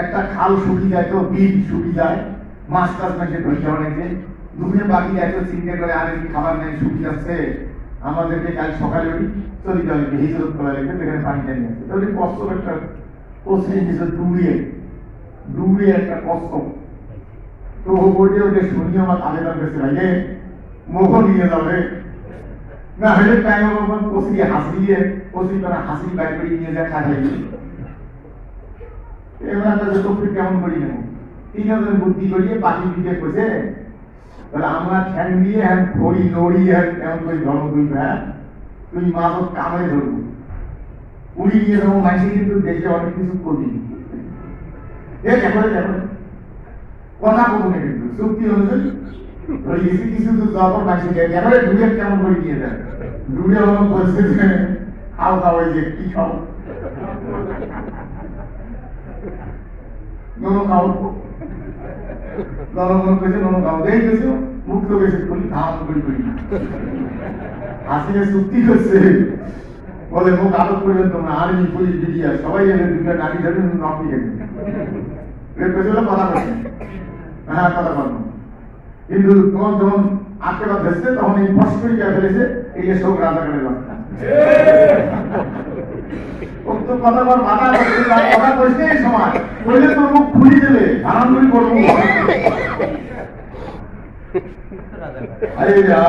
একটা খাল শুকিয়ে যায় তো বিল শুকিয়ে যায়। মাছ টাছ মাসে ধৈর্য অনেকে। দুপুরে বাকি এত চিন্তা করে আর খাবার নেই শুকিয়ে যাচ্ছে। আমাদেরকে কাল সকালে উঠি চলে যাবে হিজরত করা লাগবে সেখানে পানিটা নিয়ে আসবে তাহলে কষ্ট একটা কষ্ট নিচে ডুবিয়ে ডুবিয়ে একটা কষ্ট। তো ও বলছে ওটা শুনিয়ে আমার করছে ভাই রে, মুখ নিয়ে যাবে না হলে টাইম আমার কষি হাসি দিয়ে কষি করে হাসি বাইর নিয়ে যায় এবার যে তফিক কেমন করি নেব তিন হাজার বুদ্ধি করিয়ে বাকি দিকে কইছে তাহলে আমরা ঠ্যাং দিয়ে হ্যাঁ খড়ি নড়ি হ্যাঁ এমন করে ধর্ম তুই হ্যাঁ? তুই মাছ কামড়ে ধরবো। উড়ি নিয়ে যাব মাইসে, কিন্তু দেশে অনেক কিছু করবি। দেখো দেখো। কথা কবো না কিন্তু চুক্তি অনুযায়ী কিছু তো দেখো কেমন করে নিয়ে যায় ডুবে আমার বলছে যে খাও খাও যে, কি খাও নোনো খাও জনগণ কইছে নোনো খাও দেই কইছে মুক্ত কইছে বলি ধাম করি করি হাসিনে চুক্তি করছে বলে মুখ আটক করবেন তোমরা আর্মি পুলিশ বিডিআর সবাই এনে দুটো নারী ধরে নকলি গেছে এর পেছনে কথা বলছে হ্যাঁ কথা বলব কিন্তু তোমার যখন আটকে বা ধরছে তখন এই ফস করে কে ফেলেছে এই যে শোক রাজাকারের ও তো কথা কথা কইছে এই সময়। কইলে তোর মুখ খুলি দেবে হারাম করে করব আরে যা